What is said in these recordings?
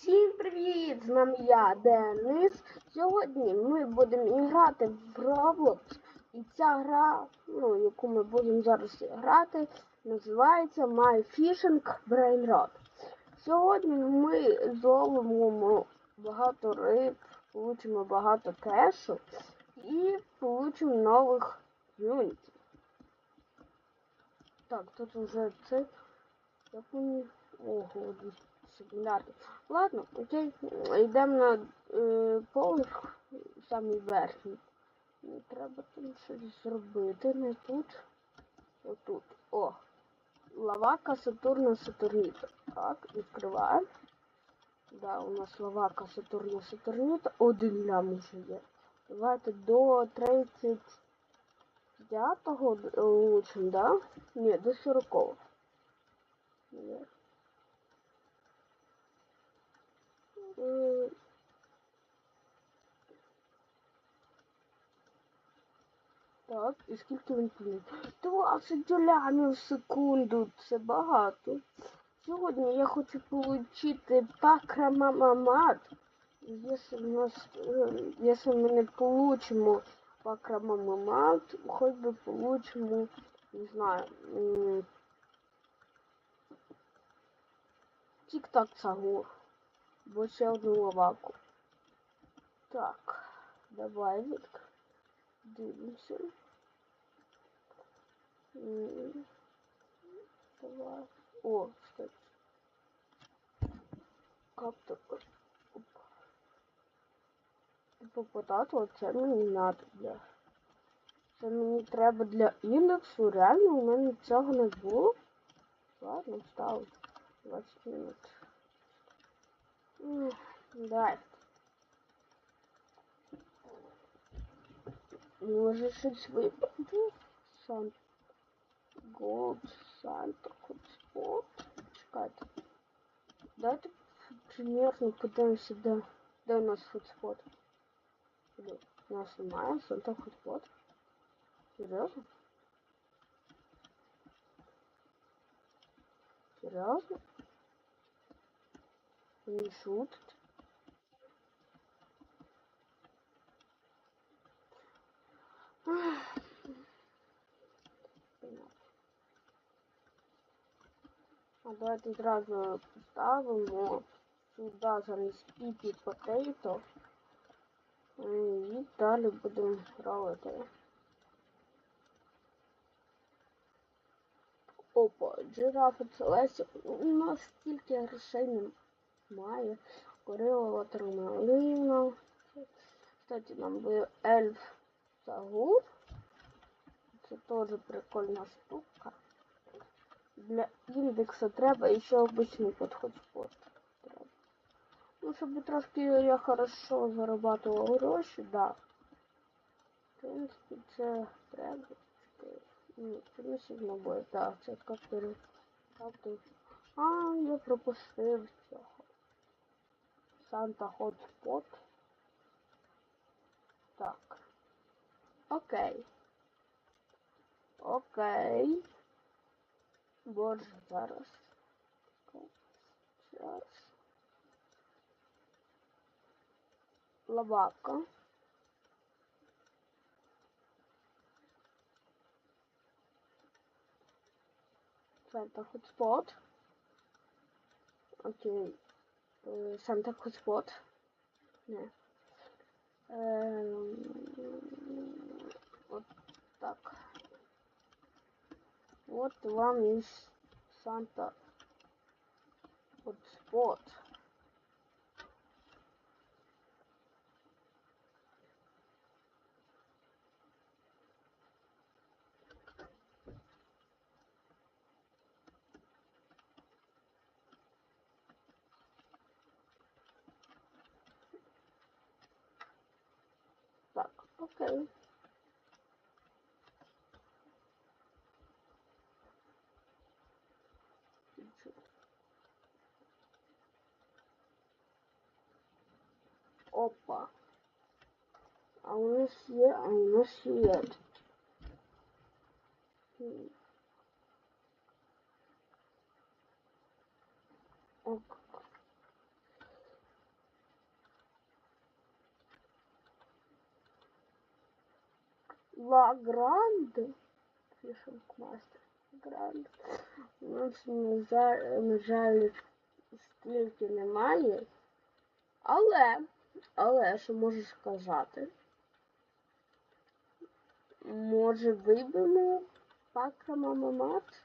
Всім привіт! З нами я, Денис. Сьогодні ми будемо грати в Roblox. І ця гра, ну, яку ми будемо зараз грати, називається My Fishing Brain Rot. Сьогодні ми зловимо багато риб, получимо багато кешу і получимо нових юнітів. Так, тут вже це. Як мені. Ого, 200 мільярдів. Ладно, окей, йдемо на е, поверх, самий верхній. Треба там щось зробити, не тут. Отут. О. Лавака Сатурна Сатурніта. Так, відкриваємо. Да, у нас лавака Сатурна Сатурніта. Один лям уже є. Давайте до 35-го лучше, да? Ні, до 40-го. Ні. М, Так, і скільки він плює? 20 лямів в секунду. Це багато. Сьогодні я хочу отримати пакрамамамат. Якщо в нас, е, ми не получимо пакрамамамат, хоч би получимо, не знаю, тік-так цагур. Бо ще одну лаваку. Так, давай відк. Дивимося. Давай. О, кстати. Как так? Опа. Типу потато, це мені надо для. Це мені треба для індексу. Реально у мене цього не було. Ладно, став. 20 минут. Да. Можешь свой Сант. Гоп, Санта, Хоп, Чекать. Давайте примерно пытаемся до... Да у нас фудспот. Нас снимаем, Санта фудспот. Серьезно? Серьезно? Не. А давайте зразу поставимо сюди замість піпі потейто. І далі будемо робити. Опа, джирафа Целесі. У нас стільки грошей немає. Горила ватермелина. Кстати, нам би ельф Сагур. Це теж прикольна штука. Для індекса треба ще обичний подход спорт. Ну, щоб трошки я хорошо зарабатував гроші, да. В принципі, це треба. Ні, це не сильно буде. Так, це. Каптери. А, я пропустив цього. Санта Хотспот. Так. Окей. Окей. Боже, зараз. Зараз. Лавака. Санта Хотспот. Окей. Е, Санта Хотспот. Не. Ем, От так. Вот вам и Санта Хотспот. Так, Okay. Opa. I wanna see it, I wanna see it. Hmm. Лагранд. Фішинг мастер. Гранд. У нас, на жаль, на жаль, стільки немає. Але, але, що можу сказати? Може виберемо пакра мамамат?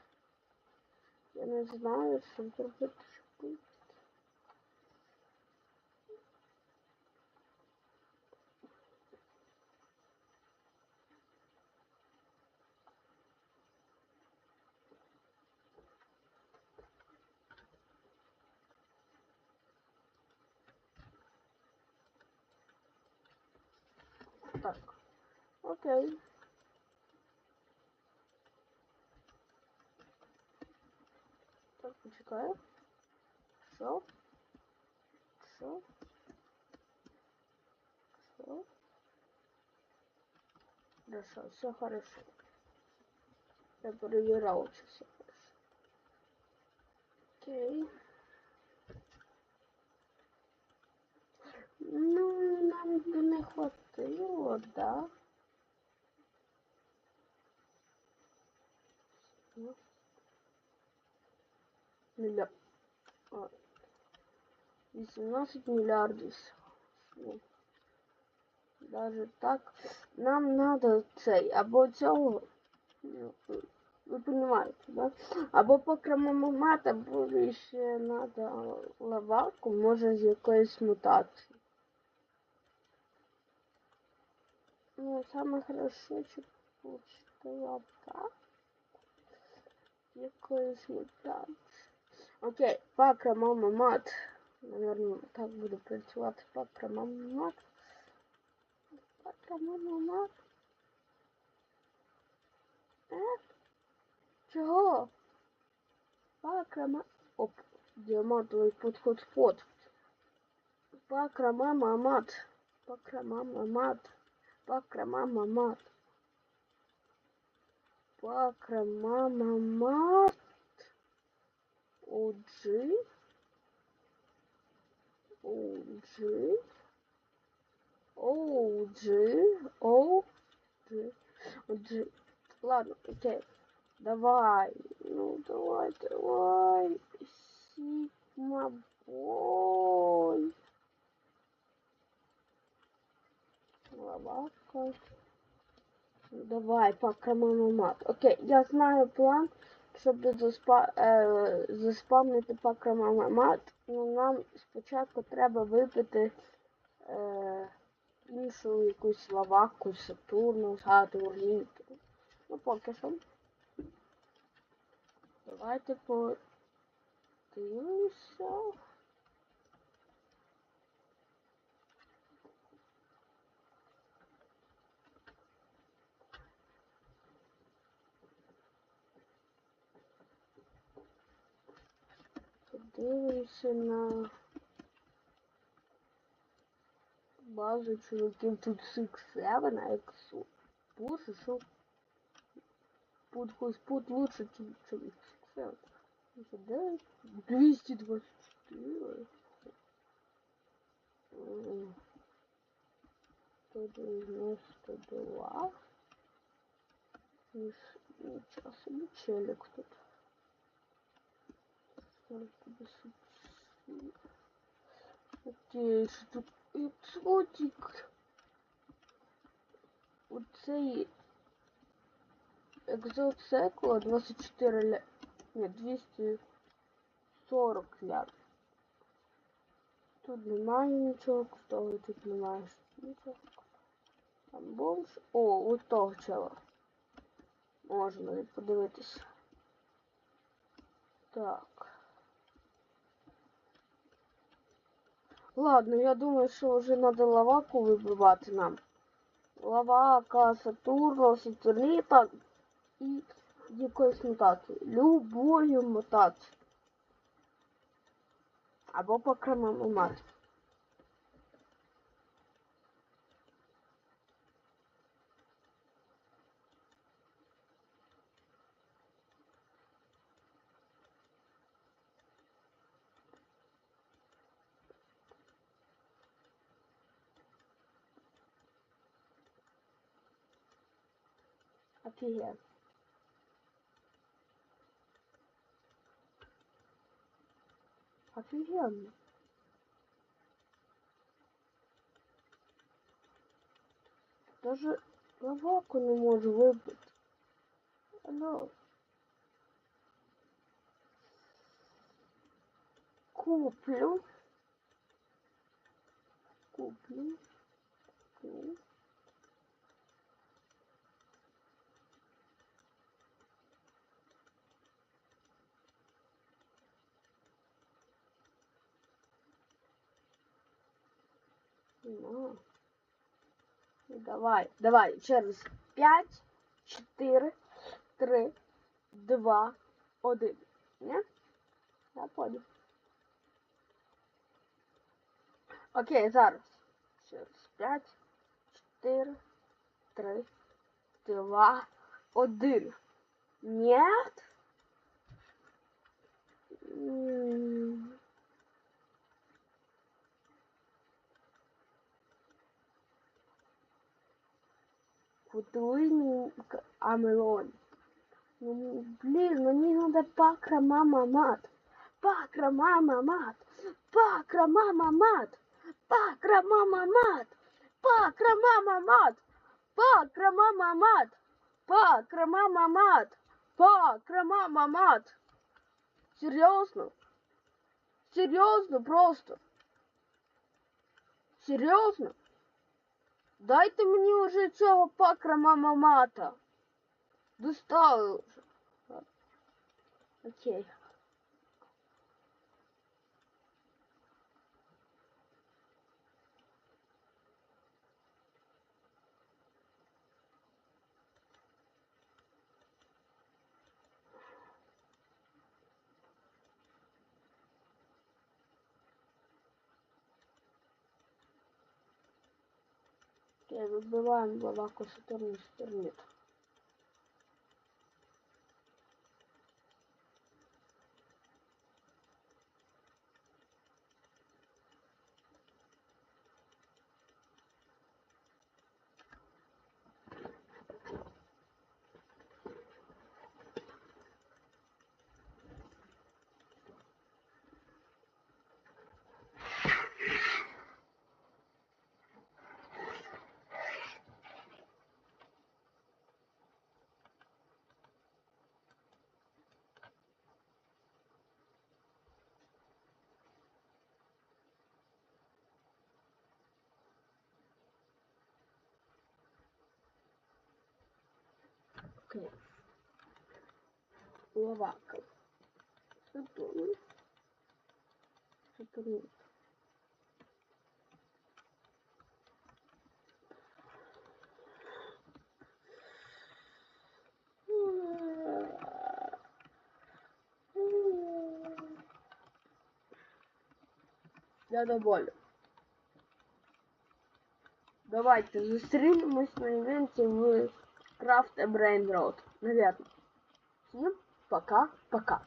Я не знаю, що зробити. щоб Так. Окей. Так, почекаю. Що? Що? Що? Хорошо, все хорошо. Я проверял, что все хорошо. Окей. Ну, нам бы не хватило, да? Мілья... 18 миллиардов. Даже так. Нам надо цей, або цього. ну, Ви понимаете, да? Або покремомат, або ще надо лаваку, може з якоїсь мутації. Ну, саме хорошо, чи получити лавка. Якоїсь мутації. Окей, покремомат. Наверное, так буде працювати покремомат. Покремомат. Е? Чого? Пакрама. Оп, діамантовий подход спот. Пакрама мамат. Пакрама мамат. Pakrama Mart. Pakrama Mart. OG. OG. OG. OG. OG. Ладно, окей. Давай. Ну, давай, давай. Сигма Бог. Ну, Давай, покрамамат. Окей, я знаю план, щоб заспа... е... заспавнити покрамамат. Ну, нам спочатку треба випити е... іншу якусь лаваку, Сатурну, Сатурн. Ну, поки що. Давайте подивимося. Подивимося на базу чуваків тут 6-7, а якщо боже, що Пут хоть пут лучше, чем, X7. Да, 224. М, 192. Nis- Ничего себе, челик тут. 157. Окей, що тут екзотик. Оцей екзоцикла 24 ля... Ні, 240 ляр. Тут немає нічого, того тут немає нічого. Там бомж. О, от того чела. Можна навіть подивитися. Так. Ладно, я думаю, що вже треба лаваку вибивати нам. Лавака, Сатурна, Сатурніта і якоїсь мутації. Любою мутацією. Або по Офігенно. Офігенно. Даже лаваку не можу вибити. Алло. Куплю. Куплю. Куплю. Ну. Давай, давай, через 5, 4, 3, 2, 1. Ні? Я понял. Окей, зараз. Через 5, 4, 3, 2, 1. Нет? М. бутылочную амелон. Ну, ну, блин, ну не надо мат. Пакра мама мат. Пакра мама мат. Пакра мама мат. Пакра мама мат. Пакра мама мат. Серьезно? Серьезно просто? Серьезно? Дайте мені уже цього пакра мама мата. Достали вже. Окей. Окей, вибиваємо балаку Сатурн Сатурніт. Окей. Лавака. Сатурн. Сатурн. Я доволен. Давайте зустрінемось на івенті в Craft a Brain. Наверное. Всем пока-пока.